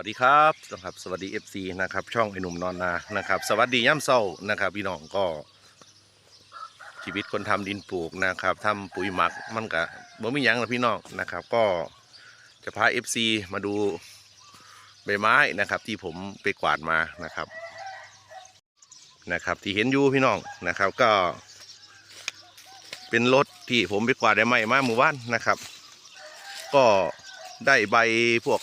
สวัสดีครับนะครับสวัสดี FC นะครับ ช่องไอหนุ่มนอนนานะครับ สวัสดีย่ำเศร้านะครับ พี่น้องก็ชีวิตคนทำดินปลูกนะครับทำปุ๋ยหมักมันกะบ่มียังนะพี่น้องนะครับ ก็จะพา FC มาดูใบไม้นะครับ ที่ผมไปกวาดมานะครับนะครับ ที่เห็นอยู่พี่น้องนะครับ ก็ เป็นรถที่ผมไปกวาดได้ไม้มาเมื่อวานนะครับ ก็ได้ใบพวก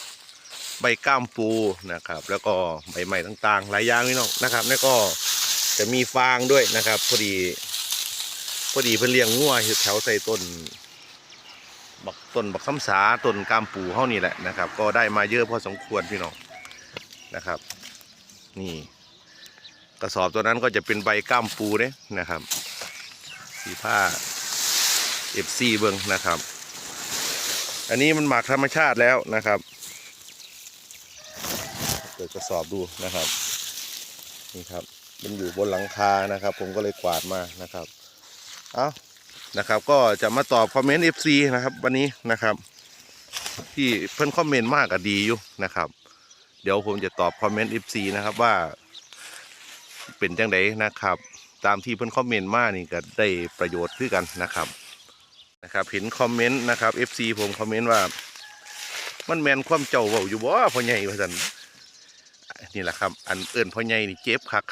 ใบก้ามปูนะครับ แล้วก็ใบใหม่ต่างๆ หลายอย่างพี่น้องนะครับแล้วก็จะมีฟางด้วยนะครับ พอดี พอดีเพื่อเลี้ยงงัวอยู่แถวใส่ต้นบักต้นบักคำสาต้นก้ามปูเท่านี่แหละนะครับ ก็ได้มาเยอะพอสมควรพี่น้องนะครับ นี่ กระสอบตัวนั้นก็จะเป็นใบก้ามปูเนี่ยนะครับสีผ้าเอฟซีเบิงนะครับ อันนี้มันหมักธรรมชาติแล้วนะครับ เปิดกระสอบดูนะครับนี่ครับมันอยู่บนหลังคานะครับ ผมก็เลยกวาดมานะครับเอานะครับ ก็จะมาตอบคอมเมนต์ FC นะครับ วันนี้นะครับ ที่เพิ่นคอมเมนต์มากก็ดีอยู่นะครับ เดี๋ยวผมจะตอบคอมเมนต์ FC นะครับว่า เป็นจังไดนะครับ ตามที่เพิ่นคอมเมนต์มากนี่ก็ได้ประโยชน์คือกันนะครับนะครับเห็นคอมเมนต์นะครับ FC ผมคอมเมนต์ว่า มันแมนความเจ้าเว้าอยู่บ่พ่อใหญ่ว่าซั่น นี่แหละครับ อันเอื่นพ่อใหญ่นี่เจ็บคัก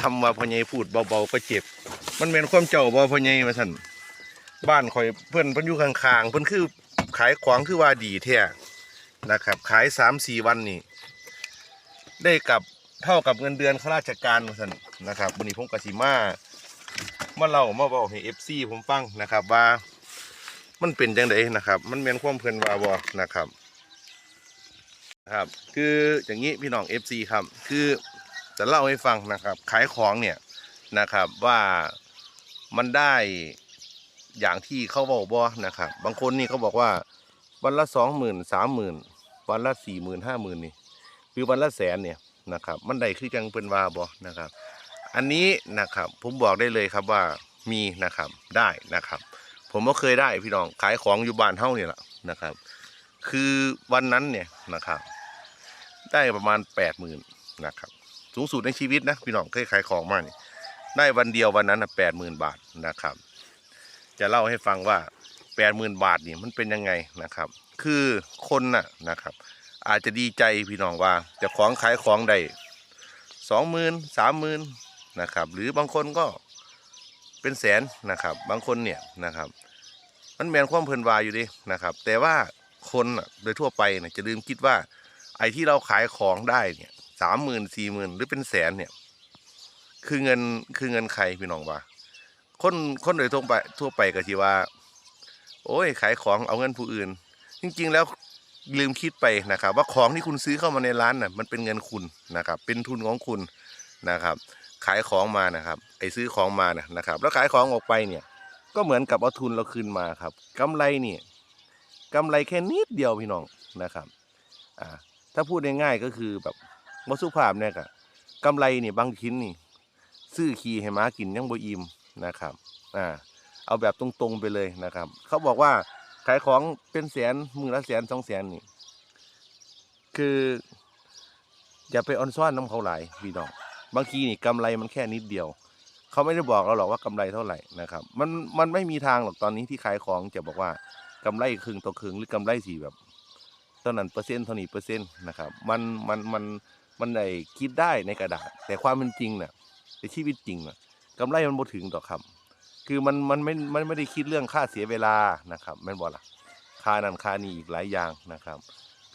คำว่าพ่อใหญ่พูดเบาๆก็เจ็บ มันเป็นความเจ้าบ่พ่อใหญ่มาสั่นบ้านข่อยเพื่อนเพิ่นอยู่ข้างๆเพิ่นคือขายของคือว่าดีแท้นะครับ ขายสามสี่วันนี่ได้กับเท่ากับเงินเดือนข้าราชการมาสั่นนะครับวันนี้ผมกสิมามาเล่ามาบอกให้เอฟซีผมฟังนะครับว่า มันเป็นจังไดนะครับ มันเป็นความเพลินว่าบ่นะครับ ครับ คืออย่างนี้พี่น้อง FC ครับ คือจะเล่าให้ฟังนะครับ ขายของเนี่ยนะครับว่ามันได้อย่างที่เขาบอกบอนะครับ บางคนนี่เขาบอกว่าวันละสองหมื่นสามหมื่นวันละสี่หมื่นห้าหมื่นนี่หรือวันละแสนเนี่ยนะครับ มันได้คือจังเป็นวาบอนะครับ อันนี้นะครับผมบอกได้เลยครับว่ามีนะครับได้นะครับ ผมก็เคยได้พี่น้องขายของอยู่บ้านเท่านี่แหละนะครับ คือวันนั้นเนี่ยนะครับ ได้ประมาณแปดหมื่นนะครับ สูงสุดในชีวิตนะพี่น้องเคยขายของมานี่ได้วันเดียววันนั้นแปดหมื่นบาทนะครับ จะเล่าให้ฟังว่าแปดหมื่นบาทนี่มันเป็นยังไงนะครับ คือคนน่ะนะครับ อาจจะดีใจพี่น้องว่าจะของขายของได้สองหมื่นสามหมื่นนะครับ หรือบางคนก็เป็นแสนนะครับ บางคนเนี่ยนะครับ มันแมนความเพลินวายอยู่ดินะครับ แต่ว่าคนโดยทั่วไปเนี่ยจะลืมคิดว่า ไอ้ที่เราขายของได้เนี่ยสามหมื่นสี่หมื่นหรือเป็นแสนเนี่ย คือเงินคือเงินใครพี่น้องว่าคนคนโดยทั่วไปทั่วไปก็ทีว่า โอ้ยขายของเอาเงินผู้อื่น จริง ๆ แล้วลืมคิดไปนะครับ ว่าของที่คุณซื้อเข้ามาในร้านน่ะมันเป็นเงินคุณนะครับ เป็นทุนของคุณนะครับ ขายของมานะครับ ไอซื้อของมานะนะครับ แล้วขายของออกไปเนี่ย ก็เหมือนกับเอาทุนเราคืนมาครับกำไรเนี่ยกำไรแค่นิดเดียวพี่น้องนะครับ อ่า ถ้าพูดง่ายๆก็คือแบบวัสุภาพเนี่ยกะกำไรนี่บางชิ้นนี่ ซื้อขี่ให้ม้ากินยังบ่อิ่มนะครับอ่าเอาแบบตรงๆไปเลยนะครับ เขาบอกว่าขายของเป็นแสนมือละแสนสองแสนนี่ คือ อย่าไปออนซ่อนน้ำเขาหลายพี่น้องบางทีนี่กำไรมันแค่นิดเดียว เขาไม่ได้บอกเราหรอกว่ากำไรเท่าไหร่นะครับ มันมันไม่มีทางหรอกตอนนี้ที่ขายของจะบอกว่ากำไรครึ่งต่อครึ่งหรือกำไรสี่แบบ เท่านั้นเปอร์เซ็นต์เท่านี้เปอร์เซ็นต์นะครับมันมันมันมันได้คิดได้ในกระดาษ แต่ความเป็นจริงเนี่ยในชีวิตจริงน่ะกำไรมันบ่ถึงต่อคำคือมันมันไม่มันไม่ได้คิดเรื่องค่าเสียเวลานะครับแม่นบ่ล่ะค่านั้นค่านี้อีกหลายอย่างนะครับ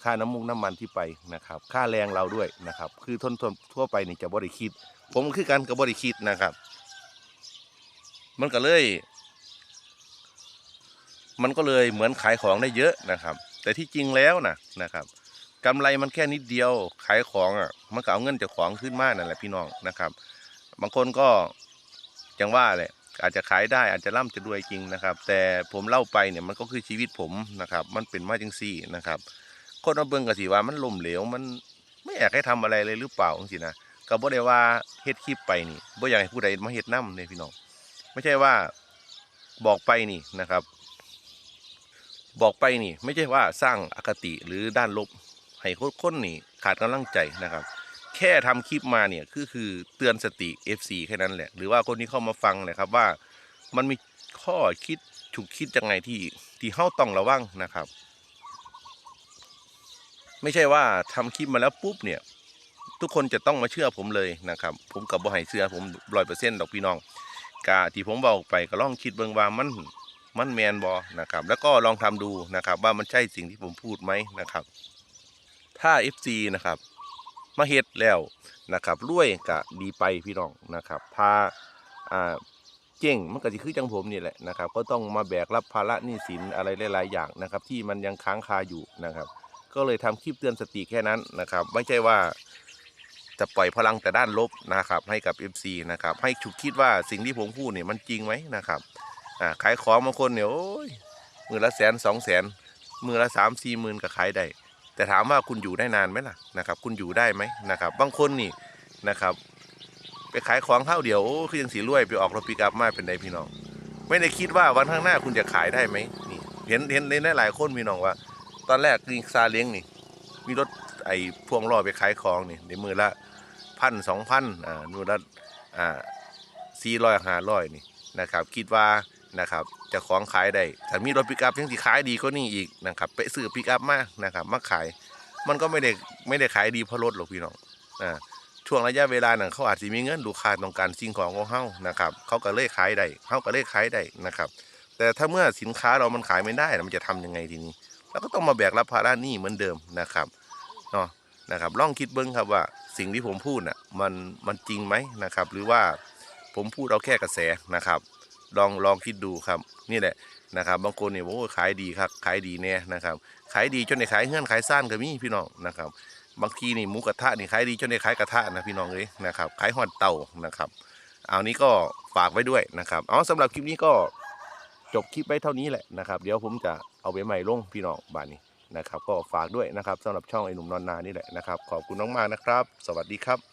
ค่าน้ำมุกน้ำมันที่ไปนะครับ ค่าแรงเราด้วยนะครับ คือทนทนทั่วไปนี่จะบ่ได้คิด ผมคือกันกับบ่ได้คิดนะครับ มันก็เลย มันก็เลยเหมือนขายของได้เยอะนะครับ แต่ที่จริงแล้วนะนะครับกำไรมันแค่นิดเดียวขายของอะมันก็เอาเงินจากของขึ้นมานั่นแหละพี่น้องนะครับ บางคนก็อย่างว่าแหละอาจจะขายได้อาจจะร่ำจะรวยจริงนะครับ แต่ผมเล่าไปเนี่ยมันก็คือชีวิตผมนะครับ มันเป็นมาจังซี่นะครับคนมาเบิ่งก็สิว่ามันล่มเหลวมันไม่อยากให้ทำอะไรเลยหรือเปล่าจังซี่นะก็บ่ได้ว่าเฮ็ดคลิปไปนี่บ่อยากให้ผู้ใดมาเฮ็ดนำเนี่ยพี่น้อง ไม่ใช่ว่าบอกไปนี่นะครับ บอกไปนี่ ไม่ใช่ว่าสร้างอคติหรือด้านลบให้คนๆนี่ขาดกำลังใจนะครับ แค่ทำคลิปมาเนี่ยคือคือเตือนสติ FC แค่นั้นแหละ หรือว่าคนที่เข้ามาฟังเลยครับว่ามันมีข้อคิดถูกคิดยังไงที่ที่เฮาต้องระวังนะครับ ไม่ใช่ว่าทำคลิปมาแล้วปุ๊บเนี่ย ทุกคนจะต้องมาเชื่อผมเลยนะครับ ผมกับบ่ให้เชื่อผมร้อยเปอร์เซ็นต์ดอกพี่น้องกาที่ผมบอกไปก็ลองคิดเบิ่งว่ามัน มันแมนบอนะครับ แล้วก็ลองทำดูนะครับ ว่ามันใช่สิ่งที่ผมพูดไหมนะครับ ถ้า FC นะครับ มาเฮ็ดแล้วนะครับรวยก็ดีไปพี่น้องนะครับ ถ้าอ่าเจ๊งมันก็สิคือจังผมนี่แหละนะครับ ก็ต้องมาแบกรับภาระหนี้สินอะไรหลาย ๆ อย่างนะครับ ที่มันยังค้างคาอยู่นะครับ ก็เลยทำคลิปเตือนสติแค่นั้นนะครับ ไม่ใช่ว่าจะปล่อยพลังแต่ด้านลบนะครับ ให้กับ FC นะครับ ให้ฉุกคิดว่าสิ่งที่ผมพูดเนี่ยมันจริงไหมนะครับ อ่าขายของบางคนเนี่ยโอ้ยมือละแสนสองแสนมือละสามสี่หมื่นก็ขายได้แต่ถามว่าคุณอยู่ได้นานไหมล่ะนะครับ คุณอยู่ได้ไหมนะครับ บางคนนี่นะครับ ไปขายของเท่าเดียวคือยังสีรวยไปออกรถปิกอัพมาเป็นไดพี่น้อง ไม่ได้คิดว่าวันข้างหน้าคุณจะขายได้ไหมนี่ เห็นเห็นในหลายคนพี่น้องว่า ตอนแรกนี่ซาเล้งนี่ มีรถไอ้พวงล้อไปขายของนี่ในมือละพันสองพันอ่ามือละอ่าสี่ร้อยห้าร้อยนี่นะครับ คิดว่า นะครับจะของขายได้ถ้ามีรถปิกอัพยังสิขายดีก็นี่อีกนะครับไปซื้อปิกอัพมานะครับมาขาย มันก็ไม่ได้ไม่ได้ขายดีเพราะรถหรอกพี่น้องอ่าช่วงระยะเวลานั้นเขาอาจจะมีเงินลูกค้าต้องการสิ่งของของเฮานะครับเขาก็เลยขายได้เฮาก็เลยขายได้นะครับ แต่ถ้าเมื่อสินค้าเรามันขายไม่ได้มันจะทำยังไงทีนี้แล้วก็ต้องมาแบกรับภาระหนี้เหมือนเดิมนะครับเนาะนะครับลองคิดเบิ้งครับว่าสิ่งที่ผมพูดน่ะมันมันจริงไหมนะครับ หรือว่าผมพูดเอาแค่กระแสนะครับ ลองลองคิดดูครับนี่แหละนะครับ บางคนเนี่ยโอ้ขายดีครับขายดีแน่นะครับ ขายดีจนในขายเงื่อนขายซ่านก็มีพี่น้องนะครับ บางทีนี่หมูกระทะนี่ขายดีจนในขายกระทะนะพี่น้องเลยนะครับ ขายหอดเต่านะครับ เอานี้ก็ฝากไว้ด้วยนะครับเอาสำหรับคลิปนี้ก็จบคลิปไว้เท่านี้แหละนะครับ เดี๋ยวผมจะเอาไปใหม่ลงพี่น้องบ้านนี้นะครับ ก็ฝากด้วยนะครับสำหรับช่องไอ้หนุ่มนอนนานี่แหละนะครับ ขอบคุณมากๆนะครับ สวัสดีครับ